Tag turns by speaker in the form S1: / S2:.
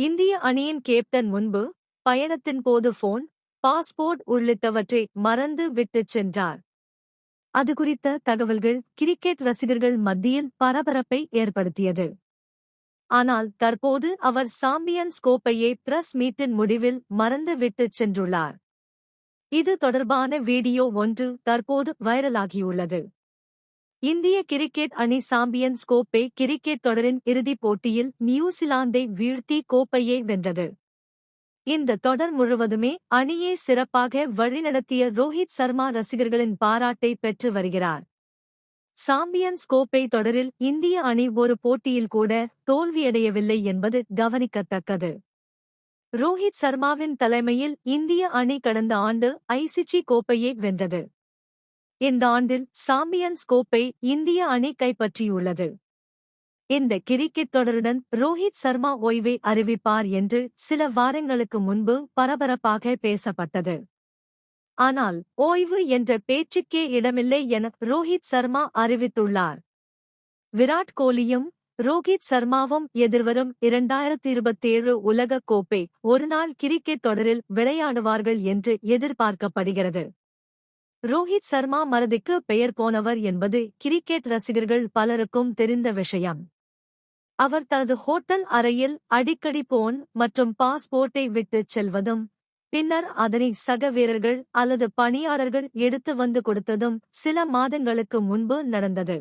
S1: இந்திய அணியின் கேப்டன் முன்பு பயணத்தின் போது போன் பாஸ்போர்ட் உள்ளிட்டவற்றை மறந்து விட்டுச் சென்றார். அது குறித்த தகவல்கள் கிரிக்கெட் ரசிகர்கள் மத்தியில் பரபரப்பை ஏற்படுத்தியது. ஆனால் தற்போது அவர் சாம்பியன்ஸ் கோப்பையை பிரஸ் மீட்டின் முடிவில் மறந்து விட்டுச் சென்றுள்ளார். இது தொடர்பான வீடியோ ஒன்று தற்போது வைரலாகியுள்ளது. இந்திய கிரிக்கெட் அணி சாம்பியன்ஸ் கோப்பை கிரிக்கெட் தொடரின் இறுதிப் போட்டியில் நியூசிலாந்தை வீழ்த்தி கோப்பையை வென்றது. இந்த தொடர் முழுவதுமே அணியை சிறப்பாக வழிநடத்திய ரோஹித் சர்மா ரசிகர்களின் பாராட்டை பெற்று வருகிறார். சாம்பியன்ஸ் கோப்பை தொடரில் இந்திய அணி ஒரு போட்டியில் கூட தோல்வியடையவில்லை என்பது கவனிக்கத்தக்கது. ரோஹித் சர்மாவின் தலைமையில் இந்திய அணி கடந்த ஆண்டு ஐசிசி கோப்பையை வென்றது. இந்த ஆண்டில் சாம்பியன்ஸ் கோப்பை இந்திய அணி கைப்பற்றியுள்ளது. இந்த கிரிக்கெட் தொடருடன் ரோஹித் சர்மா ஓய்வை அறிவிப்பார் என்று சில வாரங்களுக்கு முன்பு பரபரப்பாக பேசப்பட்டது. ஆனால் ஓய்வு என்ற பேச்சுக்கே இடமில்லை என ரோஹித் சர்மா அறிவித்துள்ளார். விராட் கோலியும் ரோஹித் சர்மாவும் எதிர்வரும் இரண்டாயிரத்தி இருபத்தேழு உலகக் கோப்பை ஒருநாள் கிரிக்கெட் தொடரில் விளையாடுவார்கள் என்று எதிர்பார்க்கப்படுகிறது. ரோஹித் சர்மா மறதிக்கு பெயர் போனவர் என்பது கிரிக்கெட் ரசிகர்கள் பலருக்கும் தெரிந்த விஷயம். அவர் தனது ஹோட்டல் அறையில் அடிக்கடி போன் மற்றும் பாஸ்போர்ட்டை விட்டுச் செல்வதும் பின்னர் அதனை சக வீரர்கள் அல்லது பணியாளர்கள் எடுத்து வந்து கொடுத்ததும் சில மாதங்களுக்கு முன்பு நடந்தது.